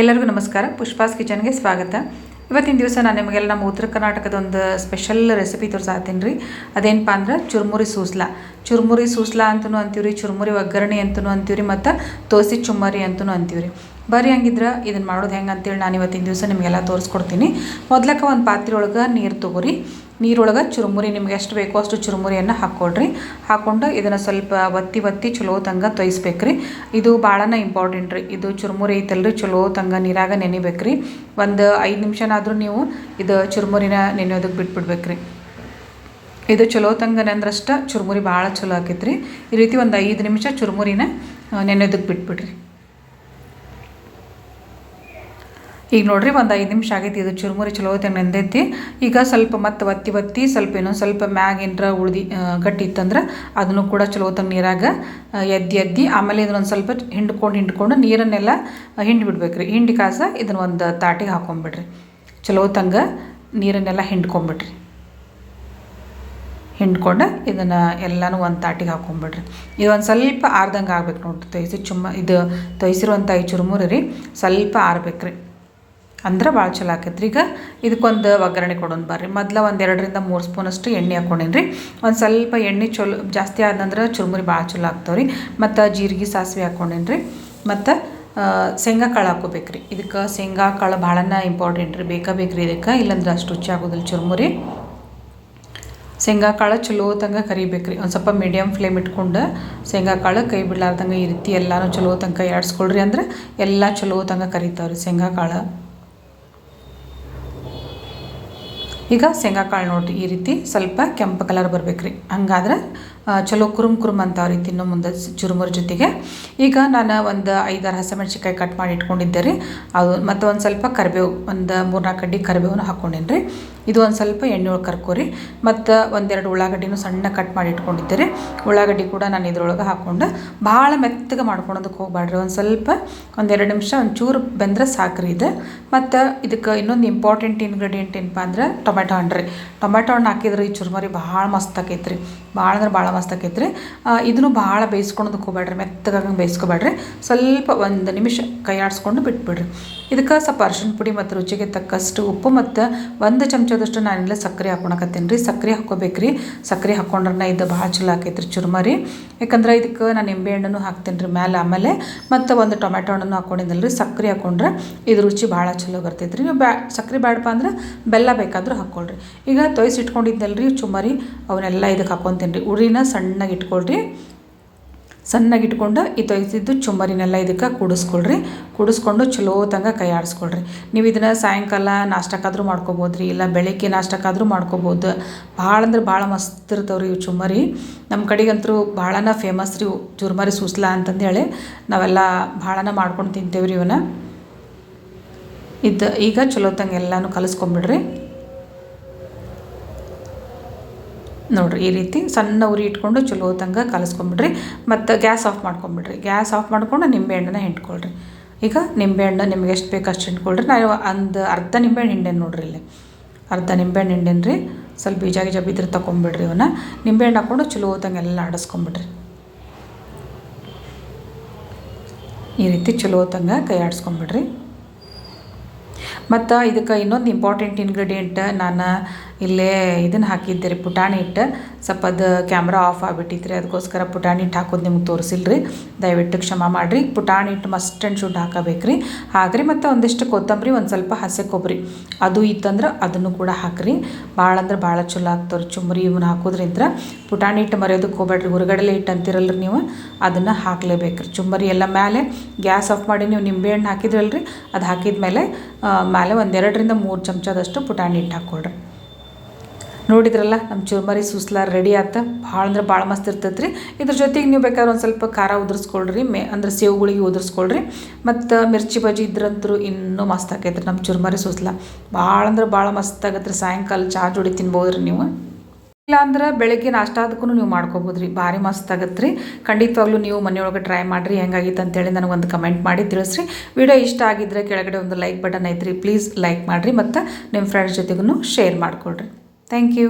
ಎಲ್ಲರಿಗೂ ನಮಸ್ಕಾರ. ಪುಷ್ಪಾಸ್ ಕಿಚನ್ಗೆ ಸ್ವಾಗತ. ಇವತ್ತಿನ ದಿವಸ ನಾನು ನಿಮಗೆಲ್ಲ ನಮ್ಮ ಉತ್ತರ ಕರ್ನಾಟಕದ ಒಂದು ಸ್ಪೆಷಲ್ ರೆಸಿಪಿ ತೋರಿಸಾತೀನಿ ರೀ. ಅದೇನಪ್ಪ ಅಂದ್ರೆ ಚುರುಮುರಿ ಸೂಸ್ಲಾ. ಚುರುಮುರಿ ಸೂಸ್ಲಾ ಅಂತಲೂ ಅಂತೀವಿ ರೀ ಚುರುಮುರಿ ಒಗ್ಗರಣೆ ಅಂತಲೂ ಅಂತೀವಿ ರೀ ಮತ್ತು ತೋಸಿ ಚುಮ್ಮರಿ ಅಂತಲೂ ಅಂತೀವಿ ರೀ ಬರ್ರಿ ಹಂಗಿದ್ರೆ ಇದನ್ನು ಮಾಡೋದು ಹೆಂಗೆ ಅಂತೇಳಿ ನಾನು ಇವತ್ತಿನ ದಿವಸ ನಿಮಗೆಲ್ಲ ತೋರಿಸ್ಕೊಡ್ತೀನಿ. ಮೊದ್ಲಕ್ಕೆ ಒಂದು ಪಾತ್ರೆ ಒಳಗೆ ನೀರು ತೊಗೊರಿ. ನೀರೊಳಗೆ ಚುರುಮುರಿ ನಿಮ್ಗೆ ಎಷ್ಟು ಬೇಕೋ ಅಷ್ಟು ಚುರುಮುರಿಯನ್ನು ಹಾಕ್ಕೊಳ್ರಿ ಹಾಕ್ಕೊಂಡು ಇದನ್ನು ಸ್ವಲ್ಪ ಒತ್ತಿ ಒತ್ತಿ ಚಲೋ ತಂಗ ತೊಯ್ಸ್ಬೇಕ್ರಿ. ಇದು ಭಾಳನ ಇಂಪಾರ್ಟೆಂಟ್ ರೀ. ಇದು ಚುರುಮುರಿ ಐತಲ್ರಿ, ಚಲೋ ತಂಗ ನೀರಾಗ ನೆನಿಬೇಕ್ರಿ. ಒಂದು ಐದು ನಿಮಿಷನಾದರೂ ನೀವು ಇದು ಚುರುಮುರಿನ ನೆನೆಯೋದಕ್ಕೆ ಬಿಟ್ಬಿಡ್ಬೇಕ್ರಿ. ಇದು ಚಲೋ ತಂಗ ನೆಂದ್ರಷ್ಟ ಚುರುಮುರಿ ಭಾಳ ಚಲೋ ಆಕೈತ್ರಿ. ಈ ರೀತಿ ಒಂದು ಐದು ನಿಮಿಷ ಚುರುಮುರಿನ ನೆನೆಯೋದಕ್ಕೆ ಬಿಟ್ಬಿಡ್ರಿ. ಈಗ ನೋಡ್ರಿ ಒಂದು ಐದು ನಿಮಿಷ ಆಗೈತಿ, ಇದು ಚುರುಮುರಿ ಚಲೋ ಹೊತ್ತಿಗೆ ನೆಂದೈತಿ. ಈಗ ಸ್ವಲ್ಪ ಮತ್ತೆ ಒತ್ತಿ ಒತ್ತಿ ಸ್ವಲ್ಪ ಏನೋ ಸ್ವಲ್ಪ ಮ್ಯಾಗ ಏನರ ಉಳ್ದಿ ಗಟ್ಟಿ ಇತ್ತಂದ್ರೆ ಅದನ್ನು ಕೂಡ ಚಲೋ ನೀರಾಗ ಎದ್ದಿ ಎದ್ದಿ ಆಮೇಲೆ ಇದನ್ನೊಂದು ಸ್ವಲ್ಪ ಹಿಂಡ್ಕೊಂಡು ಹಿಂಡ್ಕೊಂಡು ನೀರನ್ನೆಲ್ಲ ಹಿಂಡಿ ಬಿಡ್ಬೇಕ್ರಿ. ಹಿಂಡಿ ಕಾಸ ಇದನ್ನ ಒಂದು ತಾಟಿಗೆ ಹಾಕೊಂಬಿಡ್ರಿ. ಚಲೋ ಹೊತ್ತಂಗೆ ನೀರನ್ನೆಲ್ಲ ಹಿಂಡ್ಕೊಂಬಿಡ್ರಿ. ಹಿಂಡ್ಕೊಂಡು ಇದನ್ನು ಎಲ್ಲನೂ ಒಂದು ತಾಟಿಗೆ ಹಾಕೊಂಬಿಡ್ರಿ. ಇದು ಒಂದು ಸ್ವಲ್ಪ ಆರ್ದಂಗೆ ಆಗ್ಬೇಕು ನೋಡಿರಿ, ತೊಯ್ಸಿ ಚುಮ್ಮ, ಇದು ತೊಯ್ಸಿರುವಂಥ ಈ ಚುರುಮುರಿ ರೀ ಸ್ವಲ್ಪ ಆರ್ಬೇಕು ರೀ ಅಂದ್ರೆ ಭಾಳ ಚಲೋ ಆಕೈತ್ರಿ. ಈಗ ಇದಕ್ಕೊಂದು ಒಗ್ಗರಣೆ ಕೊಡೋಣ ಬರ್ರಿ. ಮೊದಲ ಒಂದು ಎರಡರಿಂದ ಮೂರು ಸ್ಪೂನಷ್ಟು ಎಣ್ಣೆ ಹಾಕ್ಕೊಂಡೇನಿ ರೀ ಒಂದು ಸ್ವಲ್ಪ ಎಣ್ಣೆ ಚಲೋ ಜಾಸ್ತಿ ಆದಂದ್ರೆ ಚುರುಮುರಿ ಭಾಳ ಚಲೋ ಆಗ್ತಾವೆ ರೀ ಮತ್ತು ಜೀರಿಗೆ ಸಾಸಿವೆ ಹಾಕ್ಕೊಂಡೇನಿ ರೀ ಮತ್ತು ಶೇಂಗಾ ಕಾಳು ಹಾಕೋಬೇಕು ರೀ ಇದಕ್ಕೆ ಶೇಂಗಾ ಕಾಳು ಭಾಳನ ಇಂಪಾರ್ಟೆಂಟ್ ರೀ. ಬೇಕಾ ಬೇಕು ರೀ ಇದಕ್ಕೆ. ಇಲ್ಲಾಂದ್ರೆ ಅಷ್ಟು ರುಚಿ ಆಗೋದಿಲ್ಲ ಚುರುಮುರಿ. ಶೇಂಗಾ ಕಾಳು ಚಲೋ ತಂಗ ಕರಿಬೇಕು ರೀ ಒಂದು ಸ್ವಲ್ಪ ಮೀಡಿಯಮ್ ಫ್ಲೇಮ್ ಇಟ್ಕೊಂಡು ಶೇಂಗಾ ಕಾಳು ಕೈ ಬಿಡ್ಲಾರ್ದಂಗೆ ಈ ರೀತಿ ಎಲ್ಲನೂ ಚಲೋ ತನಕ ಎಡ್ಸ್ಕೊಳ್ರಿ ಅಂದ್ರೆ ಎಲ್ಲ ಚಲೋ ತಂಗ ಕರಿತಾವ್ರಿ ಶೇಂಗಾ ಕಾಳು. ಈಗ ಶೇಂಗಾ ಕಾಳು ನೋಡಿರಿ ಈ ರೀತಿ ಸ್ವಲ್ಪ ಕೆಂಪು ಕಲರ್ ಬರ್ಬೇಕು ರೀ ಹಂಗಾದ್ರೆ ಚಲೋ ಕುರುಮ್ ಕುರುಮ್ ಅಂತಾವ ರೀ ತಿನ್ನೋ ಮುಂದೆ ಚುರುಮುರು ಜೊತೆಗೆ. ಈಗ ನಾನು ಒಂದು ಐದಾರು ಹಸಿಮೆಣ್ಸಿಕಾಯಿ ಕಟ್ ಮಾಡಿ ಇಟ್ಕೊಂಡಿದ್ದೆ ರೀ. ಅದು ಮತ್ತು ಒಂದು ಸ್ವಲ್ಪ ಕರಿಬೇವು, ಒಂದು ಮೂರ್ನಾಲ್ಕು ಕಡ್ಡಿ ಕರಿಬೇವನ್ನು ಹಾಕ್ಕೊಂಡೇನಿ ರೀ ಇದು ಒಂದು ಸ್ವಲ್ಪ ಎಣ್ಣೆ ಒಳಗೆ ಕರ್ಕೋರಿ. ಮತ್ತು ಒಂದೆರಡು ಉಳ್ಳಾಗಡ್ಡಿನೂ ಸಣ್ಣ ಕಟ್ ಮಾಡಿ ಇಟ್ಕೊಂಡಿದ್ದೀರಿ. ಉಳ್ಳಾಗಡ್ಡಿ ಕೂಡ ನಾನು ಇದ್ರೊಳಗೆ ಹಾಕ್ಕೊಂಡು ಭಾಳ ಮೆತ್ತಗೆ ಮಾಡ್ಕೊಳೋದಕ್ಕೆ ಹೋಗ್ಬೇಡ್ರಿ ಒಂದು ಸ್ವಲ್ಪ ಒಂದೆರಡು ನಿಮಿಷ ಒಂಚೂರು ಬೆಂದ್ರೆ ಸಾಕ್ರಿ ಇದು. ಮತ್ತು ಇದಕ್ಕೆ ಇನ್ನೊಂದು ಇಂಪಾರ್ಟೆಂಟ್ ಇಂಗ್ರೀಡಿಯೆಂಟ್ ಏನಪ್ಪ ಅಂದ್ರೆ ಟೊಮೆಟೊ ಹಣ್ಣು ರೀ. ಟೊಮೆಟೊ ಹಣ್ಣು ಹಾಕಿದ್ರೆ ಈ ಚುರುಮರಿ ಭಾಳ ಮಸ್ತ್ ಆಕೈತ್ರಿ. ಭಾಳ ಅಂದ್ರೆ ಭಾಳ ಮಸ್ತ್ ಆಕೈತೆ ರೀ ಇದನ್ನು ಭಾಳ ಬೇಯಿಸ್ಕೊಳೋದಕ್ಕೆ ಹೋಗ್ಬೇಡ್ರಿ, ಮೆತ್ತಗಾಗಿ ಬೇಯಿಸ್ಕೊಬೇಡ್ರಿ. ಸ್ವಲ್ಪ ಒಂದು ನಿಮಿಷ ಕೈ ಆಡಿಸ್ಕೊಂಡು ಬಿಟ್ಬಿಡ್ರಿ. ಇದಕ್ಕೆ ಸ್ವಲ್ಪ ಅರ್ಶಿಣ ಪುಡಿ ಮತ್ತು ರುಚಿಗೆ ತಕ್ಕಷ್ಟು ಉಪ್ಪು ಮತ್ತು ಒಂದು ಚಮಚದಷ್ಟು ನಾನಿಲ್ಲ ಸಕ್ಕರೆ ಹಾಕೊಳಕತ್ತೀನಿ ರೀ ಸಕ್ಕರೆ ಹಾಕೋಬೇಕು ರೀ ಸಕ್ಕರೆ ಹಾಕ್ಕೊಂಡ್ರೆ ಇದು ಭಾಳ ಚಲೋ ಆಕೈತೆ ರೀ ಚುರುಮರಿ. ಯಾಕಂದ್ರೆ ಇದಕ್ಕೆ ನಾನು ನಿಂಬೆ ಹಣ್ಣು ಹಾಕ್ತೀನಿ ರೀ ಮ್ಯಾಲೆ ಆಮೇಲೆ. ಮತ್ತು ಒಂದು ಟೊಮೆಟೊ ಹಣ್ಣನ್ನು ಹಾಕ್ಕೊಂಡಿದ್ದಲ್ಲ ರೀ ಸಕ್ಕರೆ ಹಾಕೊಂಡ್ರೆ ಇದು ರುಚಿ ಭಾಳ ಚಲೋ ಬರ್ತೈತೆ ರೀ ನೀವು ಬ್ಯಾ ಸಕ್ಕರೆ ಬ್ಯಾಡಪ್ಪ ಅಂದ್ರೆ ಬೆಲ್ಲ ಬೇಕಾದರೂ ಹಾಕ್ಕೊಳ್ರಿ ಈಗ ತೊಯ್ಸಿ ಇಟ್ಕೊಂಡಿದ್ದಲ್ಲ ರೀ ಚುಮರಿ ಅವನ್ನೆಲ್ಲ ಇದಕ್ಕೆ ಹಾಕ್ಕೊತೀನಿ ರೀ ಉರಿನ ಸಣ್ಣಗೆ ಇಟ್ಕೊಳ್ರಿ. ಸಣ್ಣಗೆ ಇಟ್ಕೊಂಡು ಈ ತೊಯ್ಸಿದ್ದು ಚುಮ್ಮರಿನೆಲ್ಲ ಇದಕ್ಕೆ ಕೂಡಿಸ್ಕೊಳ್ರಿ. ಕೂಡಿಸ್ಕೊಂಡು ಚಲೋ ತಂಗ ಕೈ ಆಡಿಸ್ಕೊಳ್ರಿ. ನೀವು ಇದನ್ನು ಸಾಯಂಕಾಲ ನಾಷ್ಟಕ್ಕಾದರೂ ಮಾಡ್ಕೊಬೋದು ರೀ ಇಲ್ಲ ಬೆಳಗ್ಗೆ ನಾಷ್ಟಕ್ಕಾದರೂ ಮಾಡ್ಕೊಬೋದು. ಭಾಳ ಅಂದ್ರೆ ಭಾಳ ಮಸ್ತ್ ಇರ್ತಾವೆ ರೀ ಇವು ಚುಮ್ಮರಿ ನಮ್ಮ ಕಡೆಗಂತೂ ಭಾಳನ ಫೇಮಸ್ ರೀ ಚುರುಮರಿ ಸೂಸ್ಲಾ ಅಂತಂದೇಳಿ ನಾವೆಲ್ಲ ಭಾಳನ ಮಾಡ್ಕೊಂಡು ತಿಂತೇವೆ ರೀ ಇವನ್ನ. ಇದು ಈಗ ಚಲೋ ತಂಗ ಎಲ್ಲನೂ ಕಲಿಸ್ಕೊಂಬಿಡ್ರಿ. ನೋಡಿರಿ, ಈ ರೀತಿ ಸಣ್ಣ ಉರಿ ಇಟ್ಕೊಂಡು ಚಲೋ ತಂಗ ಕಲಿಸ್ಕೊಂಬಿಡ್ರಿ. ಮತ್ತು ಗ್ಯಾಸ್ ಆಫ್ ಮಾಡ್ಕೊಂಬಿಡ್ರಿ. ಗ್ಯಾಸ್ ಆಫ್ ಮಾಡ್ಕೊಂಡು ನಿಂಬೆಹಣ್ಣನ್ನ ಹಿಂಡ್ಕೊಳ್ರಿ. ಈಗ ನಿಂಬೆಹಣ್ಣು ನಿಮ್ಗೆ ಎಷ್ಟು ಬೇಕು ಅಷ್ಟು ಹಿಂಡ್ಕೊಳ್ರಿ. ನಾನು ಒಂದು ಅರ್ಧ ನಿಂಬೆಹಣ್ಣು ಹಿಂಡೇನು ನೋಡ್ರಿ ಇಲ್ಲಿ. ಅರ್ಧ ನಿಂಬೆಹಣ್ಣು ಹಿಂಡೇನು ರೀ ಸ್ವಲ್ಪ ಬೀಜ ಗೀಜ ಬಿದ್ರೆ ತೊಗೊಂಬಿಡ್ರಿ ಇವನ್ನ ನಿಂಬೆಹಣ್ಣು ಹಾಕ್ಕೊಂಡು ಚಲೋ ಎಲ್ಲ ಆಡಿಸ್ಕೊಂಬಿಡ್ರಿ. ಈ ರೀತಿ ಚಲೋ ತಂಗ ಕೈ ಆಡಿಸ್ಕೊಂಬಿಡ್ರಿ. ಮತ್ತು ಇದಕ್ಕೆ ಇನ್ನೊಂದು ಇಂಪಾರ್ಟೆಂಟ್ ಇಂಗ್ರೀಡಿಯೆಂಟ್ ನಾನು ಇಲ್ಲೇ ಇದನ್ನು ಹಾಕಿದ್ದೆ ರೀ ಪುಟಾಣಿ ಹಿಟ್ಟು. ಸ್ವಲ್ಪ ಅದು ಕ್ಯಾಮ್ರಾ ಆಫ್ ಆಗಿಬಿಟ್ಟಿತ್ತು ರೀ ಅದಕ್ಕೋಸ್ಕರ ಪುಟಾಣಿ ಹಿಟ್ಟು ಹಾಕೋದು ನಿಮ್ಗೆ ತೋರಿಸಿಲ್ಲ ರೀ ದಯವಿಟ್ಟು ಕ್ಷಮ ಮಾಡಿರಿ. ಪುಟಾಣಿ ಹಿಟ್ಟು ಮಸ್ಟ್ ಆ್ಯಂಡ್ ಶುಡ್ ಹಾಕಬೇಕು ರೀ ಹಾಕ್ರಿ ಮತ್ತು ಒಂದಿಷ್ಟು ಕೊತ್ತಂಬರಿ, ಒಂದು ಸ್ವಲ್ಪ ಹಸಿ ಕೊಬ್ಬರಿ. ಅದು ಇತ್ತಂದ್ರೆ ಅದನ್ನು ಕೂಡ ಹಾಕ್ರಿ. ಭಾಳ ಅಂದ್ರೆ ಭಾಳ ಚಲೋ ಆಗ್ತವ್ರಿ ಚುಮ್ರಿ ಇವನ್ನ ಹಾಕೋದ್ರಿಂದ ಪುಟಾಣಿ ಹಿಟ್ಟು ಮರೆಯೋದಕ್ಕೆ ಹೋಗ್ಬೇಡ್ರಿ ಹೊರಗಡೆಲೆ ಹಿಟ್ಟು ಅಂತಿರಲ್ರಿ ನೀವು. ಅದನ್ನು ಹಾಕ್ಲೇಬೇಕು ರೀ ಚುಮ್ಮರಿ ಎಲ್ಲ ಮೇಲೆ ಗ್ಯಾಸ್ ಆಫ್ ಮಾಡಿ ನೀವು ನಿಂಬೆಹಣ್ಣು ಹಾಕಿದ್ರಲ್ರಿ. ಅದು ಹಾಕಿದ ಮೇಲೆ ಮೇಲೆ ಒಂದೆರಡರಿಂದ ಮೂರು ಚಮಚದಷ್ಟು ಪುಟಾಣಿ ಹಿಟ್ಟು ಹಾಕ್ಕೊಳ್ರಿ ನೋಡಿದ್ರಲ್ಲ ನಮ್ಮ ಚುರ್ಮರಿ ಸೂಸ್ಲಾ ರೆಡಿ ಆತ. ಭಾಳ ಅಂದ್ರೆ ಭಾಳ ಮಸ್ತ್ ಇರ್ತೈತೆ ರೀ ಇದ್ರ ಜೊತೆಗೆ ನೀವು ಬೇಕಾದ್ರೆ ಒಂದು ಸ್ವಲ್ಪ ಖಾರ ಉದುರಿಸ್ಕೊಳ್ರಿ, ಮೇ ಅಂದ್ರೆ ಸೇವುಗಳಿಗೆ ಉದುರಿಸ್ಕೊಳ್ರಿ. ಮತ್ತು ಮಿರ್ಚಿ ಬಜ್ಜಿ ಇದ್ರಂತರೂ ಇನ್ನೂ ಮಸ್ತ್ ಆಕೈತೆ ರೀ ನಮ್ಮ ಚುರ್ಮರಿ ಸುಸ್ಲಾ. ಭಾಳ ಅಂದ್ರೆ ಭಾಳ ಮಸ್ತ್ ಆಗತ್ತೆ ರೀ ಸಾಯಂಕಾಲ ಚಹಾ ಜೋಡಿ ತಿನ್ಬೋದು ರೀ ನೀವು. ಇಲ್ಲ ಅಂದ್ರೆ ಬೆಳಗ್ಗೆ ನಾಷ್ಟಾದಕ್ಕೂ ನೀವು ಮಾಡ್ಕೋಬೋದು ರೀ ಭಾರಿ ಮಸ್ತ್ ಆಗತ್ತೆ ರೀ ಖಂಡಿತವಾಗ್ಲೂ ನೀವು ಮನೆಯೊಳಗೆ ಟ್ರೈ ಮಾಡಿರಿ. ಹೆಂಗಾಗಿತ್ತು ಅಂತೇಳಿ ನನಗೊಂದು ಕಮೆಂಟ್ ಮಾಡಿ ತಿಳಿಸ್ರಿ. ವಿಡಿಯೋ ಇಷ್ಟ ಆಗಿದ್ದರೆ ಕೆಳಗಡೆ ಒಂದು ಲೈಕ್ ಬಟನ್ ಐತ್ರಿ. ಪ್ಲೀಸ್ ಲೈಕ್ ಮಾಡಿರಿ ಮತ್ತು ನಿಮ್ಮ ಫ್ರೆಂಡ್ಸ್ ಜೊತೆಗೂ ಶೇರ್ ಮಾಡಿಕೊಡ್ರಿ ಥ್ಯಾಂಕ್ ಯು